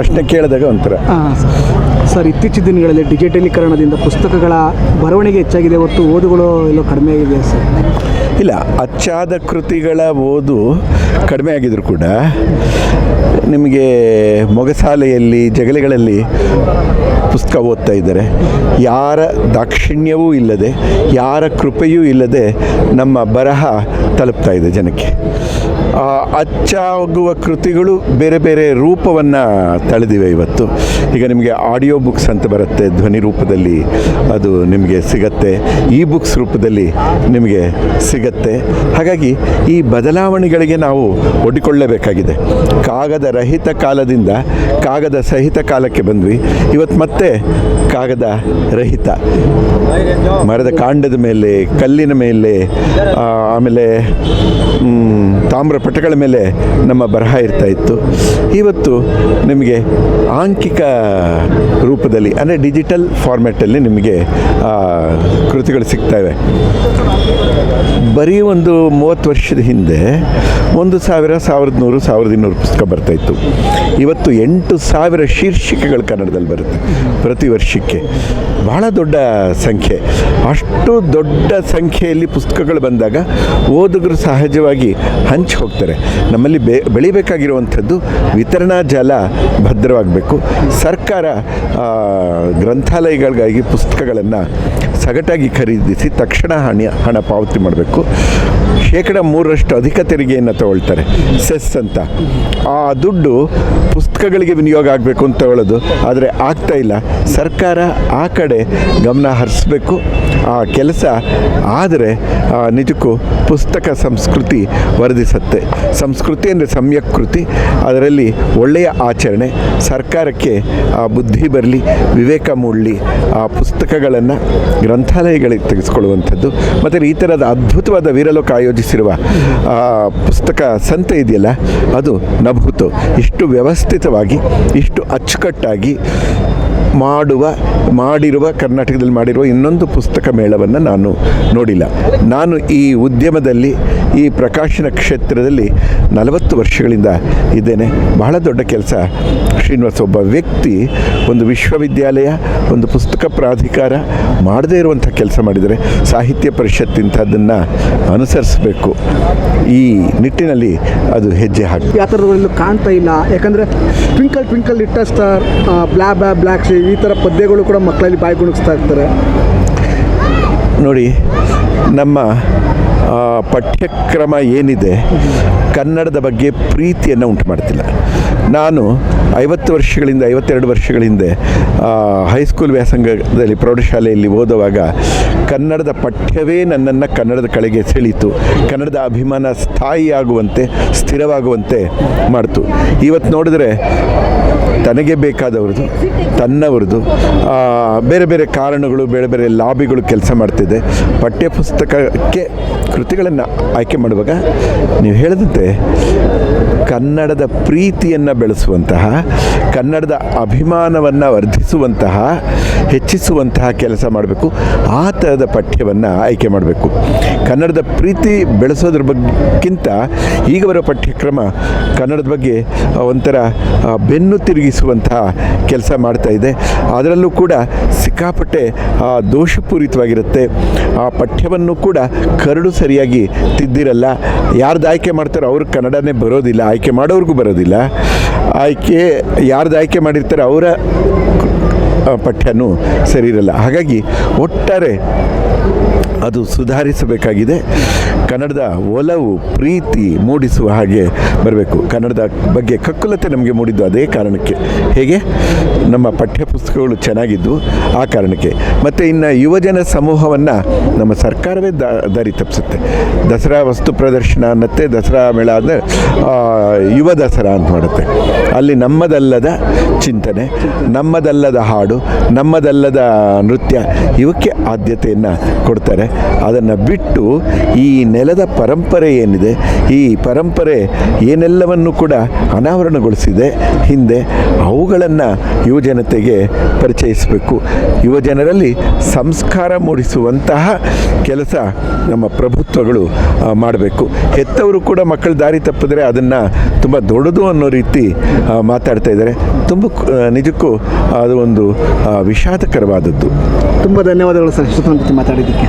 ಪ್ರಶ್ನೆ ಕೇಳಿದಾಗ ಒಂಥರ. ಸರ್ ಇತ್ತೀಚಿನ ದಿನಗಳಲ್ಲಿ ಡಿಜಿಟಲೀಕರಣದಿಂದ ಪುಸ್ತಕಗಳ ಬರವಣಿಗೆ ಹೆಚ್ಚಾಗಿದೆ ಹೊತ್ತು ಓದುಗಳು ಎಲ್ಲೋ ಕಡಿಮೆ ಆಗಿದೆ ಸರ್? ಇಲ್ಲ ಅಚ್ಚಾದ ಕೃತಿಗಳ ಓದು ಕಡಿಮೆ ಆಗಿದ್ರು ಕೂಡ. ನಿಮಗೆ ಮೊಗಸಾಲೆಯಲ್ಲಿ ಜಗಲಿಗಳಲ್ಲಿ ಪುಸ್ತಕ ಓದ್ತಾ ಇದ್ದಾರೆ. ಯಾರ ದಾಕ್ಷಿಣ್ಯವೂ ಇಲ್ಲದೆ ಯಾರ ಕೃಪೆಯೂ ಇಲ್ಲದೆ ನಮ್ಮ ಬರಹ ತಲುಪ್ತಾ ಇದೆ ಜನಕ್ಕೆ. ಅಚ್ಚಾಗುವ ಕೃತಿಗಳು ಬೇರೆ ಬೇರೆ ರೂಪವನ್ನು ತಳೆದಿವೆ ಇವತ್ತು. ಈಗ ನಿಮಗೆ ಆಡಿಯೋ ಬುಕ್ಸ್ ಅಂತ ಬರುತ್ತೆ, ಧ್ವನಿ ರೂಪದಲ್ಲಿ ಅದು ನಿಮಗೆ ಸಿಗತ್ತೆ. ಇ ಬುಕ್ಸ್ ರೂಪದಲ್ಲಿ ನಿಮಗೆ ಸಿಗತ್ತೆ. ಹಾಗಾಗಿ ಈ ಬದಲಾವಣೆಗಳಿಗೆ ನಾವು ಒಡ್ಡಿಕೊಳ್ಳಬೇಕಾಗಿದೆ. ಕಾಗದ ರಹಿತ ಕಾಲದಿಂದ ಕಾಗದ ಸಹಿತ ಕಾಲಕ್ಕೆ ಬಂದ್ವಿ. ಇವತ್ತು ಮತ್ತೆ ಕಾಗದ ರಹಿತ. ಮರದ ಕಾಂಡದ ಮೇಲೆ, ಕಲ್ಲಿನ ಮೇಲೆ ಆಮೇಲೆ ತಾಮ್ರ ಪಟಗಳ ಮೇಲೆ ನಮ್ಮ ಬರಹ ಇರ್ತಾ ಇತ್ತು. ಇವತ್ತು ನಿಮಗೆ ಆಂಕಿಕ ರೂಪದಲ್ಲಿ, ಅಂದರೆ ಡಿಜಿಟಲ್ ಫಾರ್ಮ್ಯಾಟಲ್ಲಿ ನಿಮಗೆ ಕೃತಿಗಳು ಸಿಗ್ತವೆ ಬರೀ ಒಂದು ಮೂವತ್ತು ವರ್ಷದ ಹಿಂದೆ ಒಂದು ಸಾವಿರ, ಸಾವಿರದ ನೂರು, ಸಾವಿರದ ಇನ್ನೂರು ಪುಸ್ತಕ ಬರ್ತಾಯಿತ್ತು ಇವತ್ತು ಎಂಟು ಸಾವಿರ ಶೀರ್ಷಿಕೆಗಳು ಕನ್ನಡದಲ್ಲಿ ಬರುತ್ತೆ ಪ್ರತಿ ವರ್ಷಕ್ಕೆ. ಬಹಳ ದೊಡ್ಡ ಸಂಖ್ಯೆ. ಅಷ್ಟು ದೊಡ್ಡ ಸಂಖ್ಯೆಯಲ್ಲಿ ಪುಸ್ತಕಗಳು ಬಂದಾಗ ಓದುಗರು ಸಹಜವಾಗಿ ಹಂಚಿ ಹೋಗ್ತಾರೆ. ನಮ್ಮಲ್ಲಿ ಬೆ, ಬೆಳಿಬೇಕಾಗಿರುವಂಥದ್ದು ವಿತರಣಾ ಜಾಲ ಭದ್ರವಾಗಬೇಕು. ಸರ್ಕಾರ ಗ್ರಂಥಾಲಯಗಳಿಗಾಗಿ ಪುಸ್ತಕಗಳನ್ನು ಸಗಟಾಗಿ ಖರೀದಿಸಿ ತಕ್ಷಣ ಹಣ ಹಣ ಪಾವತಿ ಮಾಡಬೇಕು. ಶೇಕಡ ಮೂರರಷ್ಟು ಅಧಿಕ ತೆರಿಗೆಯನ್ನು ತಗೊಳ್ತಾರೆ. ಸೆಸ್ ಅಂತ. ಆ ದುಡ್ಡು ಪುಸ್ತಕಗಳಿಗೆ ವಿನಿಯೋಗ ಆಗಬೇಕು ಅಂತ ಹೇಳೋದು. ಆದರೆ ಆಗ್ತಾ ಇಲ್ಲ. ಸರ್ಕಾರ ಆ ಕಡೆ ಗಮನ ಹರಿಸ್ಬೇಕು. ಆ ಕೆಲಸ ಆದರೆ ನಿಜಕ್ಕೂ ಪುಸ್ತಕ ಸಂಸ್ಕೃತಿ ವರ್ಧಿಸುತ್ತೆ ಸಂಸ್ಕೃತಿ ಅಂದರೆ ಸಮ್ಯಕ್ ಕೃತಿ. ಅದರಲ್ಲಿ ಒಳ್ಳೆಯ ಆಚರಣೆ, ಸರ್ಕಾರಕ್ಕೆ ಆ ಬುದ್ಧಿ ಬರಲಿ, ವಿವೇಕ ಮೂಡಲಿ ಆ ಪುಸ್ತಕಗಳನ್ನು ಗ್ರಂಥಾಲಯಗಳಿಗೆ ತೆಗೆಸ್ಕೊಳ್ಳುವಂಥದ್ದು, ಮತ್ತು ಈ ಥರದ ಅದ್ಭುತವಾದ ವೀರಲೋಕ ಆಯೋಜಿಸಿರುವ ಪುಸ್ತಕ ಸಂತೆ ಇದೆಯಲ್ಲ, ಅದು ನಭೂತು. ಇಷ್ಟು ವ್ಯವಸ್ಥಿತವಾಗಿ, ಇಷ್ಟು ಅಚ್ಚುಕಟ್ಟಾಗಿ ಮಾಡುವ, ಮಾಡಿರುವ ಕರ್ನಾಟಕದಲ್ಲಿ ಮಾಡಿರುವ ಇನ್ನೊಂದು ಪುಸ್ತಕ ಮೇಳವನ್ನು ನಾನು ನೋಡಿಲ್ಲ. ನಾನು ಈ ಉದ್ಯಮದಲ್ಲಿ, ಈ ಪ್ರಕಾಶನ ಕ್ಷೇತ್ರದಲ್ಲಿ ನಲವತ್ತು ವರ್ಷಗಳಿಂದ ಇದ್ದೇನೆ. ಬಹಳ ದೊಡ್ಡ ಕೆಲಸ. ಶ್ರೀನಿವಾಸ್ ಒಬ್ಬ ವ್ಯಕ್ತಿ, ಒಂದು ವಿಶ್ವವಿದ್ಯಾಲಯ, ಒಂದು ಪುಸ್ತಕ ಪ್ರಾಧಿಕಾರ ಮಾಡದೇ ಇರುವಂಥ ಕೆಲಸ ಮಾಡಿದರೆ ಸಾಹಿತ್ಯ ಪರಿಷತ್ ಇಂಥದ್ದನ್ನು ಅನುಸರಿಸಬೇಕು. ಈ ನಿಟ್ಟಿನಲ್ಲಿ ಅದು ಹೆಜ್ಜೆ ಹಾಕಿ ಆ ಥರದಲ್ಲೂ ಕಾಣ್ತಾ ಇಲ್ಲ. ಯಾಕಂದರೆ ಟ್ವಿಂಕಲ್ ಟ್ವಿಂಕಲ್ ಇಟ್ಟ star baa baa black sheep ಈ ಥರ ಪದ್ಯಗಳು ಕೂಡ ಮಕ್ಕಳಲ್ಲಿ ಬಾಯಿ ಗುಣಿಸ್ತಾ ಇರ್ತಾರೆ. ನೋಡಿ, ನಮ್ಮ ಪಠ್ಯಕ್ರಮ ಏನಿದೆ, ಕನ್ನಡದ ಬಗ್ಗೆ ಪ್ರೀತಿಯನ್ನು ಉಂಟು ಮಾಡ್ತಿಲ್ಲ. ನಾನು ಐವತ್ತು ವರ್ಷಗಳಿಂದ, ಐವತ್ತೆರಡು ವರ್ಷಗಳ ಹಿಂದೆ ಹೈಸ್ಕೂಲ್ ವ್ಯಾಸಂಗದಲ್ಲಿ ಪ್ರೌಢಶಾಲೆಯಲ್ಲಿ ಓದುವಾಗ ಕನ್ನಡದ ಪಠ್ಯವೇ ನನ್ನನ್ನು ಕನ್ನಡದ ಕಡೆಗೆ ಸೆಳೀತು. ಕನ್ನಡದ ಅಭಿಮಾನ ಸ್ಥಾಯಿಯಾಗುವಂತೆ, ಸ್ಥಿರವಾಗುವಂತೆ ಮಾಡ್ತು. ಇವತ್ತು ನೋಡಿದ್ರೆ ತನಗೆ ಬೇಕಾದವ್ರದ್ದು ತನ್ನವ್ರದ್ದು ಬೇರೆ ಬೇರೆ ಕಾರಣಗಳು, ಬೇರೆ ಬೇರೆ ಲಾಬಿಗಳು ಕೆಲಸ ಮಾಡ್ತಿದೆ. ಪಠ್ಯಪುಸ್ತಕಕ್ಕೆ ಕೃತಿಗಳನ್ನು ಆಯ್ಕೆ ಮಾಡುವಾಗ ನೀವು ಹೇಳಿದಂತೆ ಕನ್ನಡದ ಪ್ರೀತಿಯನ್ನು ಬೆಳೆಸುವಂತಹ, ಕನ್ನಡದ ಅಭಿಮಾನವನ್ನು ವರ್ಧಿಸುವಂತಹ, ಹೆಚ್ಚಿಸುವಂತಹ ಕೆಲಸ ಮಾಡಬೇಕು. ಆ ಥರದ ಪಠ್ಯವನ್ನು ಆಯ್ಕೆ ಮಾಡಬೇಕು. ಕನ್ನಡದ ಪ್ರೀತಿ ಬೆಳೆಸೋದ್ರ ಬಗ್ಗಿಂತ ಈಗ ಬರೋ ಪಠ್ಯಕ್ರಮ ಕನ್ನಡದ ಬಗ್ಗೆ ಒಂಥರ ಬೆನ್ನು ಬೆನ್ನು ತಿರುಗಿಸುವಂತಹ ಕೆಲಸ ಮಾಡ್ತಾ ಇದೆ. ಅದರಲ್ಲೂ ಕೂಡ ಸಿಕ್ಕಾಪಟ್ಟೆ ದೋಷಪೂರಿತವಾಗಿರುತ್ತೆ. ಆ ಪಠ್ಯವನ್ನು ಕೂಡ ಕರಡು ಸರಿಯಾಗಿ ತಿದ್ದಿರಲ್ಲ. ಯಾರ್ದು ಆಯ್ಕೆ ಮಾಡ್ತಾರೋ ಅವ್ರಿಗೆ ಕನ್ನಡನೇ ಬರೋದಿಲ್ಲ. ಆಯ್ಕೆ ಮಾಡೋರಿಗೂ ಬರೋದಿಲ್ಲ. ಆಯ್ಕೆ ಯಾರ್ದು ಆಯ್ಕೆ ಮಾಡಿರ್ತಾರೆ ಅವರ ಪಠ್ಯನೂ ಸರಿ ಇರಲ್ಲ. ಹಾಗಾಗಿ ಒಟ್ಟಾರೆ ಅದು ಸುಧಾರಿಸಬೇಕಾಗಿದೆ. ಕನ್ನಡದ ಒಲವು, ಪ್ರೀತಿ ಮೂಡಿಸುವ ಹಾಗೆ ಬರಬೇಕು. ಕನ್ನಡದ ಬಗ್ಗೆ ಕಕ್ಕುಲತೆ ನಮಗೆ ಮೂಡಿದ್ದು ಅದೇ ಕಾರಣಕ್ಕೆ. ಹೇಗೆ? ನಮ್ಮ ಪಠ್ಯಪುಸ್ತಕಗಳು ಆ ಕಾರಣಕ್ಕೆ. ಮತ್ತು ಇನ್ನು ಯುವಜನ ಸಮೂಹವನ್ನು ನಮ್ಮ ಸರ್ಕಾರವೇ ದಾರಿ ತಪ್ಪಿಸುತ್ತೆ. ದಸರಾ ವಸ್ತು ಪ್ರದರ್ಶನ ಅನ್ನತ್ತೆ, ದಸರಾ ಮೇಳ ಅಂದರೆ ಯುವ ದಸರಾ ಅಂತ ಮಾಡುತ್ತೆ. ಅಲ್ಲಿ ನಮ್ಮದಲ್ಲದ ಚಿಂತನೆ, ನಮ್ಮದಲ್ಲದ ಹಾಡು, ನಮ್ಮದಲ್ಲದ ನೃತ್ಯ, ಇವಕ್ಕೆ ಆದ್ಯತೆಯನ್ನು ಕೊಡ್ತಾರೆ. ಅದನ್ನು ಬಿಟ್ಟು ಈ ನೆಲದ ಪರಂಪರೆ ಏನಿದೆ, ಈ ಪರಂಪರೆ ಏನೆಲ್ಲವನ್ನು ಕೂಡ ಅನಾವರಣಗೊಳಿಸಿದೆ, ಹಿಂದೆ ಅವುಗಳನ್ನು ಯುವಜನತೆಗೆ ಪರಿಚಯಿಸಬೇಕು. ಯುವಜನರಲ್ಲಿ ಸಂಸ್ಕಾರ ಮೂಡಿಸುವಂತಹ ಕೆಲಸ ನಮ್ಮ ಪ್ರಭುತ್ವಗಳು ಮಾಡಬೇಕು. ಹೆತ್ತವರು ಕೂಡ ಮಕ್ಕಳು ದಾರಿ ತಪ್ಪಿದ್ರೆ ಅದನ್ನು ತುಂಬ ದೊಡ್ಡದು ಅನ್ನೋ ರೀತಿ ಮಾತಾಡ್ತಾ ಇದ್ದಾರೆ. ತುಂಬ ನಿಜಕ್ಕೂ ಅದು ಒಂದು ವಿಷಾದಕರವಾದದ್ದು. ತುಂಬ ಧನ್ಯವಾದಗಳು ಸರ್. ಮಾತಾಡಿದ್ದಕ್ಕೆ.